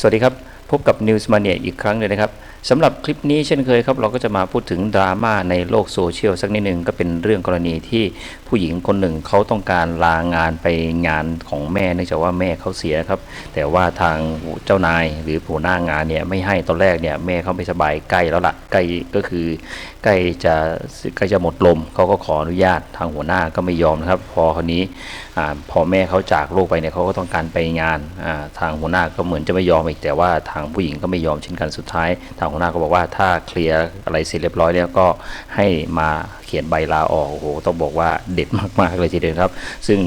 สวัสดีครับ พบกับ News Mania อีกครั้งเลยนะครับ สำหรับคลิปนี้เช่นเคยครับ เราก็จะมาพูดถึงดราม่าในโลกโซเชียลสักนิดหนึ่งก็เป็นเรื่องกรณีที่ผู้หญิงคนหนึ่งเขาต้องการลางานไปงานของแม่เนื่องจากว่าแม่เขาเสียครับ แต่ว่าทางเจ้านายหรือผู้หน้างานเนี่ยไม่ให้ตอนแรกเนี่ยแม่เขาไม่สบายใกล้แล้วล่ะใกล้ก็คือใกล้จะใกล้จะหมดลมเขาก็ขออนุญาตทางหัวหน้าก็ไม่ยอมนะครับ พอคนนี้อพอแม่เขาจากโลกไปเนี่ยเขาก็ต้องการไปงานทางหัวหน้าก็เหมือนจะไม่ยอมอีกแต่ว่าทางผู้หญิงก็ไม่ยอมเช่นกันสุดท้ายทางหัวหน้าก็บอกว่าถ้าเคลียร์อะไรเสร็จเรียบร้อยแล้วก็ให้มาเขียนใบลาออกโอ้โหต้องบอกว่าเด็ดมากๆเลยทีเดียวครับ ซึ่ง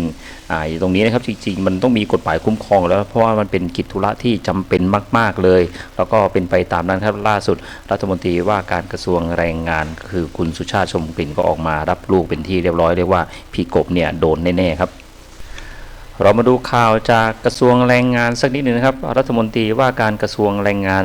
ตรงนี้นะครับจริงๆ มันต้องมีกฎหมายคุ้มครองแล้วเพราะว่ามันเป็นกิจธุระที่จำเป็นมาก ๆเลย แล้วก็เป็นไปตามนั้นครับล่าสุด รัฐมนตรีว่าการกระทรวงแรงงาน คือคุณสุชาติชมกลิ่นก็ออกมารับลูกเป็นที่เรียบร้อยเรียกว่าพี่กบเนี่ยโดนแน่ๆครับ เรามาดูข่าวจากกระทรวงแรงงานสักนิดหนึ่งนะครับ รัฐมนตรีว่าการกระทรวงแรงงาน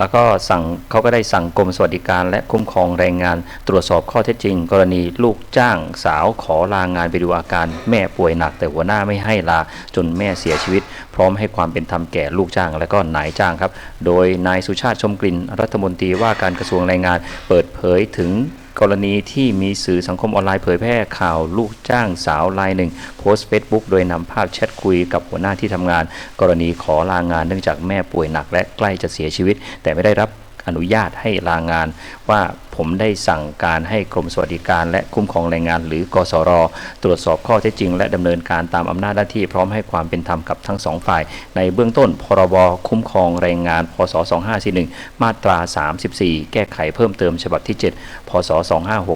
แล้วก็สั่งเขาก็ได้สั่งกรมสวัสดิการ และคุ้มครองแรงงาน ตรวจสอบข้อเท็จจริง กรณีลูกจ้างสาวขอลางานไปดูอาการ แม่ป่วยหนักแต่หัวหน้าไม่ให้ลา จนแม่เสียชีวิต พร้อมให้ความเป็นธรรมแก่ลูกจ้าง และก็นายจ้างครับ โดยนายสุชาติชมกลิ่นรัฐมนตรีว่าการกระทรวงแรงงาน เปิดเผยถึง กรณีที่มีสื่อสังคมออนไลน์เผยแพร่ข่าวลูกจ้างสาวรายหนึ่ง โพสต์เฟซบุ๊กโดยนำภาพแชทคุยกับหัวหน้าที่ทำงาน กรณีขอลางานเนื่องจากแม่ป่วยหนักและใกล้จะเสียชีวิต แต่ไม่ได้รับอนุญาตให้ลางานว่าผมได้สั่งการให้กรมสวัสดิการและคุ้มครองแรงงาน หรือกสร ตรวจสอบข้อเท็จจริง และดำเนินการตามอำนาจหน้าที่พร้อมให้ความเป็นธรรมกับทั้งสองฝ่าย ในเบื้องต้น พรบคุ้มครองแรงงาน พศ 2541 มาตรา 34 แก้ไขเพิ่มเติมฉบับที่ 7 พศ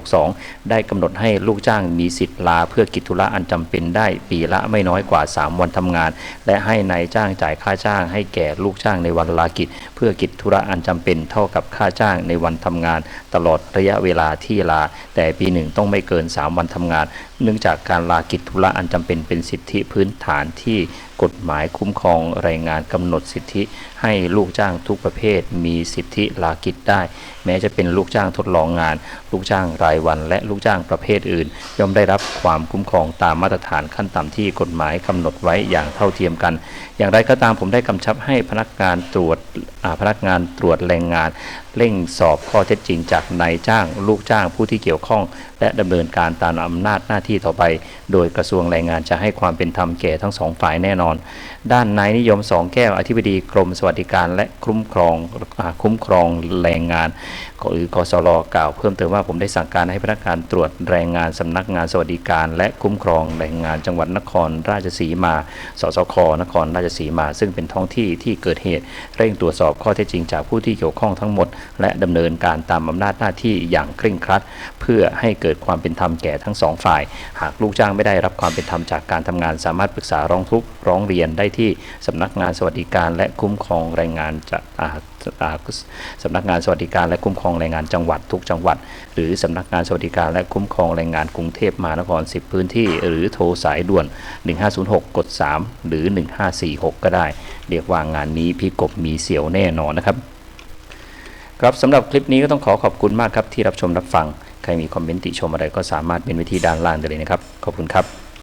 2562 ได้กำหนดให้ลูกจ้างมีสิทธิ์ลาเพื่อกิจธุระอันจำเป็นได้ปีละไม่น้อยกว่า 3 วันทำงาน และให้นายจ้างจ่ายค่าจ้าง ให้แก่ลูกจ้างในวันลากิจ เพื่อกิจธุระอันจำเป็นเท่ากับค่าจ้างในวันทำงานตลลอดระยะเวลาที่ลา แต่ปีหนึ่งต้องไม่เกิน 3 วันทำงาน เนื่องจากการลากิจธุระอันจำเป็นเป็นสิทธิพื้นฐานที่กฎหมายคุ้มครองแรงงานกำหนดสิทธิ ให้ลูกจ้างทุกประเภท มีสิทธิลากิจได้ แม้จะเป็นลูกจ้างทดลองงาน ลูกจ้างรายวัน และลูกจ้างประเภทอื่น ย่อมได้รับความคุ้มครองตามมาตรฐานขั้นต่ำที่กฎหมายกำหนดไว้อย่างเท่าเทียมกัน อย่างไรก็ตามผมได้กำชับให้พนักงานตรวจพนักงานตรวจแรงงาน เร่งสอบข้อเท็จจริงจากนายจ้าง ลูกจ้างผู้ที่เกี่ยวข้อง และดำเนินการตามอำนาจหน้าที่ต่อไป โดยกระทรวงแรงงานจะให้ความเป็นธรรมแก่ทั้งสองฝ่ายแน่นอน ด้านนายนิยมสองแก้วอธิบดีกรมสวัสดิการและคุ้มครองอคุ้มครองแรงงานหรือกสรกล่าวเพิ่มเติมว่าผมได้สั่งการให้พนักงานตรวจแรงงานสำนักงานสวัสดิการ และคุ้มครองแรงงานจังหวัดนครราชสีมา สสคนครราชสีมา ซึ่งเป็นท้องที่ที่เกิดเหตุ เร่งตรวจสอบข้อเท็จจริงจากผู้ที่เกี่ยวข้องทั้งหมด และดำเนินการตามอำนาจหน้าที่อย่างเคร่งครัด เพื่อให้เกิดความเป็นธรรมแก่ทั้งสองฝ่าย หากลูกจ้างไม่ได้รับความเป็นธรรมจากการทำงานสามารถปรึกษาร้องทุกข์ร้องเรียนได้ที่สำนักงานสวัสดิการและคุ้มครองแรงงานจากอ่าอ่าสำนักงานสวัสดิการและคุ้มครองแรงงานจังหวัดทุกจังหวัด หรือสำนักงานสวัสดิการและคุ้มครองแรงงานกรุงเทพมหานคร 10 พื้นที่ หรือโทรสายด่วน 1506 กด 3 หรือ 1546 ก็ได้ เรียกว่างานนี้พี่กบมีเสียวแน่นอนนะครับครับสำหรับคลิปนี้ก็ต้องขอขอบคุณมากครับที่รับชมรับฟัง ใครมีคอมเมนต์ติชมอะไรก็สามารถเป็นวิธีด้านล่างได้เลยนะครับ ขอบคุณครับ